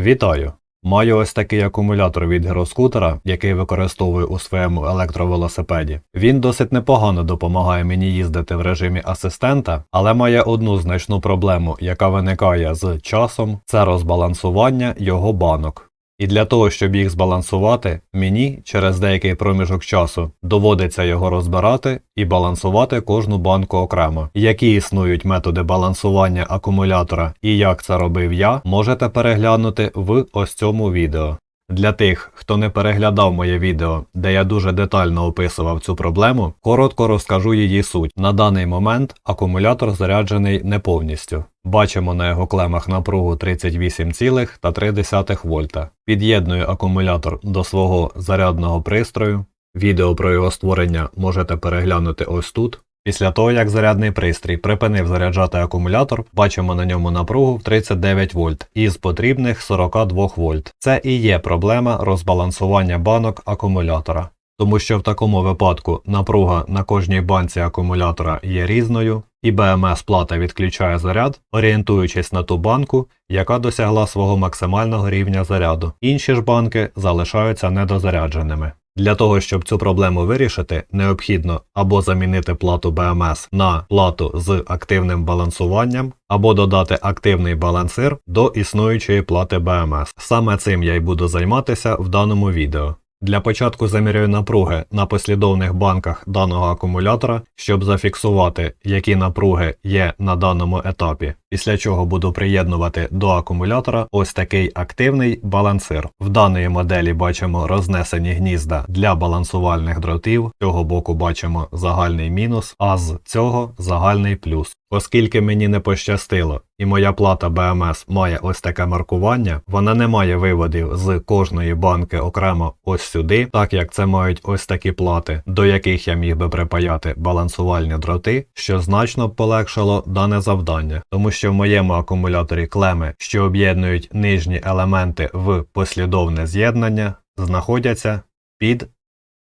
Вітаю! Маю ось такий акумулятор від гіроскутера, який використовую у своєму електровелосипеді. Він досить непогано допомагає мені їздити в режимі асистента, але має одну значну проблему, яка виникає з часом це розбалансування його банок. І для того, щоб їх збалансувати, мені через деякий проміжок часу доводиться його розбирати і балансувати кожну банку окремо. Які існують методи балансування акумулятора і як це робив я, можете переглянути в ось цьому відео. Для тих, хто не переглядав моє відео, де я дуже детально описував цю проблему, коротко розкажу її суть. На даний момент акумулятор заряджений не повністю. Бачимо на його клемах напругу 38,3 вольта. Під'єдную акумулятор до свого зарядного пристрою. Відео про його створення можете переглянути ось тут. Після того, як зарядний пристрій припинив заряджати акумулятор, бачимо на ньому напругу в 39 вольт із потрібних 42 вольт. Це і є проблема розбалансування банок акумулятора. Тому що в такому випадку напруга на кожній банці акумулятора є різною, і БМС плата відключає заряд, орієнтуючись на ту банку, яка досягла свого максимального рівня заряду. Інші ж банки залишаються недозарядженими. Для того, щоб цю проблему вирішити, необхідно або замінити плату БМС на плату з активним балансуванням, або додати активний балансир до існуючої плати БМС. Саме цим я й буду займатися в даному відео. Для початку замірюю напруги на послідовних банках даного акумулятора, щоб зафіксувати, які напруги є на даному етапі, після чого буду приєднувати до акумулятора ось такий активний балансир. В даної моделі бачимо рознесені гнізда для балансувальних дротів, з цього боку бачимо загальний мінус, а з цього загальний плюс. Оскільки мені не пощастило і моя плата BMS має ось таке маркування, вона не має виводів з кожної банки окремо ось сюди, так як це мають ось такі плати, до яких я міг би припаяти балансувальні дроти, що значно б полегшило дане завдання, тому в моєму акумуляторі клеми, що об'єднують нижні елементи в послідовне з'єднання, знаходяться під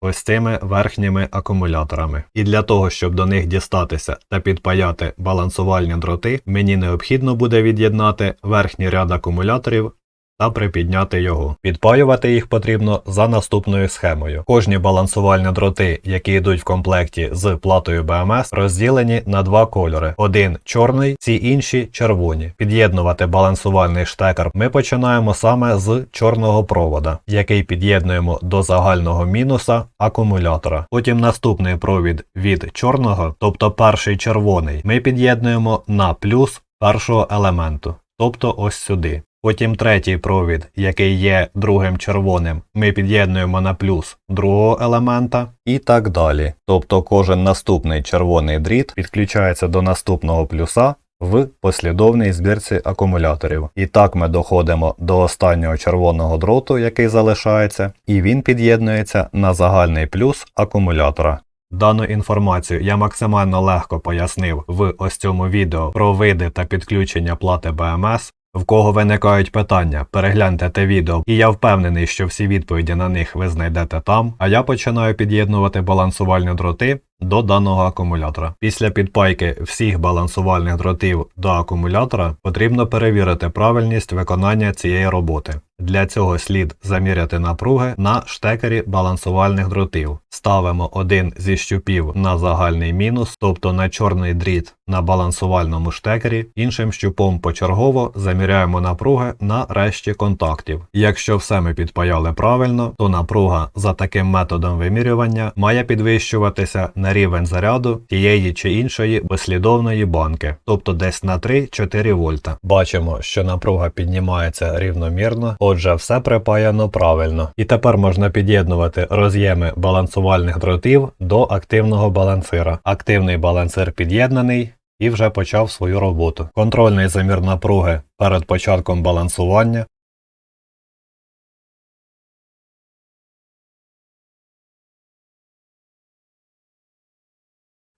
ось цими верхніми акумуляторами. І для того, щоб до них дістатися та підпаяти балансувальні дроти, мені необхідно буде від'єднати верхній ряд акумуляторів та припідняти його. Підпаювати їх потрібно за наступною схемою. Кожні балансувальні дроти, які йдуть в комплекті з платою BMS, розділені на два кольори: один чорний, ці інші червоні. Під'єднувати балансувальний штекер ми починаємо саме з чорного провода, який під'єднуємо до загального мінуса акумулятора. Потім наступний провід від чорного, тобто перший червоний, ми під'єднуємо на плюс першого елементу, тобто ось сюди. Потім третій провід, який є другим червоним, ми під'єднуємо на плюс другого елемента і так далі. Тобто кожен наступний червоний дріт підключається до наступного плюса в послідовній збірці акумуляторів. І так ми доходимо до останнього червоного дроту, який залишається, і він під'єднується на загальний плюс акумулятора. Дану інформацію я максимально легко пояснив в ось цьому відео про види та підключення плати BMS. В кого виникають питання, перегляньте те відео, і я впевнений, що всі відповіді на них ви знайдете там. А я починаю під'єднувати балансувальні дроти до даного акумулятора. Після підпайки всіх балансувальних дротів до акумулятора потрібно перевірити правильність виконання цієї роботи. Для цього слід заміряти напруги на штекері балансувальних дротів. Ставимо один зі щупів на загальний мінус, тобто на чорний дріт на балансувальному штекері, іншим щупом почергово заміряємо напруги на решті контактів. Якщо все ми підпаяли правильно, то напруга за таким методом вимірювання має підвищуватися на рівень заряду тієї чи іншої послідовної банки, тобто десь на 3-4 вольта. Бачимо, що напруга піднімається рівномірно, отже, все припаяно правильно. І тепер можна під'єднувати роз'єми балансувальних дротів до активного балансира. Активний балансир під'єднаний. І вже почав свою роботу. Контрольний замір напруги перед початком балансування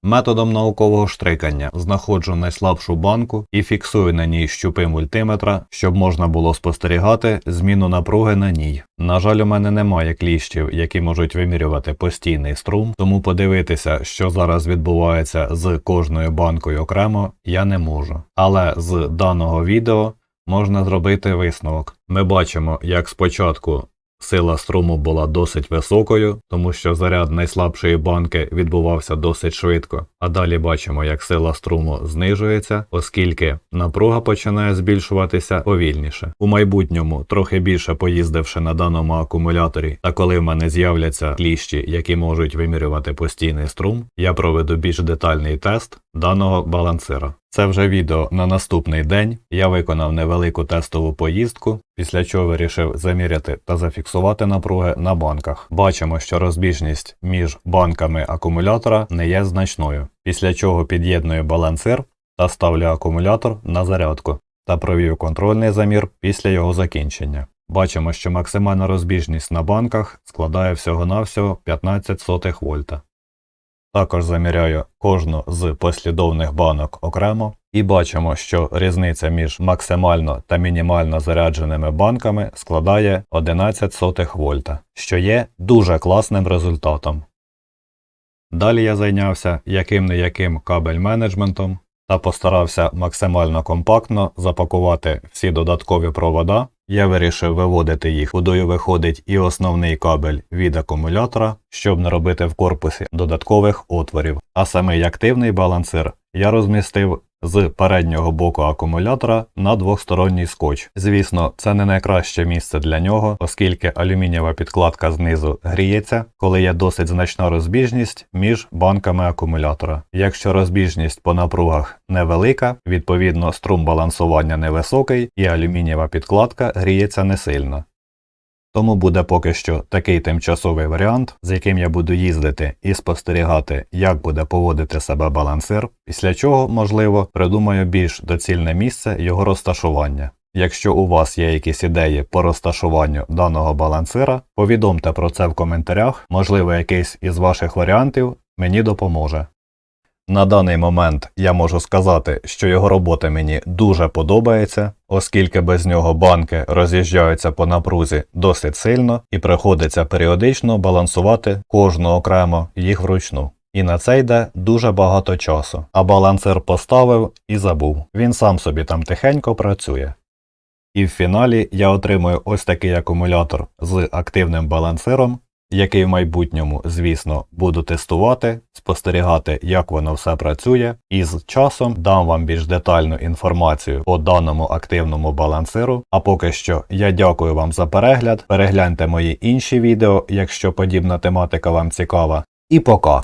Методом наукового штрикання знаходжу найслабшу банку і фіксую на ній щупи мультиметра, щоб можна було спостерігати зміну напруги на ній. На жаль, у мене немає кліщів, які можуть вимірювати постійний струм, тому подивитися, що зараз відбувається з кожною банкою окремо, я не можу. Але з даного відео можна зробити висновок. Ми бачимо, як спочатку сила струму була досить високою, тому що заряд найслабшої банки відбувався досить швидко. А далі бачимо, як сила струму знижується, оскільки напруга починає збільшуватися повільніше. У майбутньому, трохи більше поїздивши на даному акумуляторі, та коли в мене з'являться кліщі, які можуть вимірювати постійний струм, я проведу більш детальний тест даного балансира. Це вже відео на наступний день. Я виконав невелику тестову поїздку, після чого вирішив заміряти та зафіксувати напруги на банках. Бачимо, що розбіжність між банками акумулятора не є значною, після чого під'єдную балансир та ставлю акумулятор на зарядку та провів контрольний замір після його закінчення. Бачимо, що максимальна розбіжність на банках складає всього-навсього 15 сотих вольта. Також заміряю кожну з послідовних банок окремо і бачимо, що різниця між максимально та мінімально зарядженими банками складає 11 сотих вольта, що є дуже класним результатом. Далі я зайнявся яким не яким кабель менеджментом та постарався максимально компактно запакувати всі додаткові провода. Я вирішив виводити їх, кудою виходить і основний кабель від акумулятора, щоб не робити в корпусі додаткових отворів. А самий активний балансир я розмістив з переднього боку акумулятора на двохсторонній скотч. Звісно, це не найкраще місце для нього, оскільки алюмінієва підкладка знизу гріється, коли є досить значна розбіжність між банками акумулятора. Якщо розбіжність по напругах невелика, відповідно струм балансування невисокий і алюмінієва підкладка гріється не сильно. Тому буде поки що такий тимчасовий варіант, з яким я буду їздити і спостерігати, як буде поводити себе балансир, після чого, можливо, придумаю більш доцільне місце його розташування. Якщо у вас є якісь ідеї по розташуванню даного балансира, повідомте про це в коментарях, можливо, якийсь із ваших варіантів мені допоможе. На даний момент я можу сказати, що його робота мені дуже подобається, оскільки без нього банки роз'їжджаються по напрузі досить сильно і приходиться періодично балансувати кожну окремо їх вручну. І на це йде дуже багато часу. А балансир поставив і забув. Він сам собі там тихенько працює. І в фіналі я отримую ось такий акумулятор з активним балансиром, який в майбутньому, звісно, буду тестувати, спостерігати, як воно все працює, і з часом дам вам більш детальну інформацію по даному активному балансиру. А поки що я дякую вам за перегляд. Перегляньте мої інші відео, якщо подібна тематика вам цікава. І пока!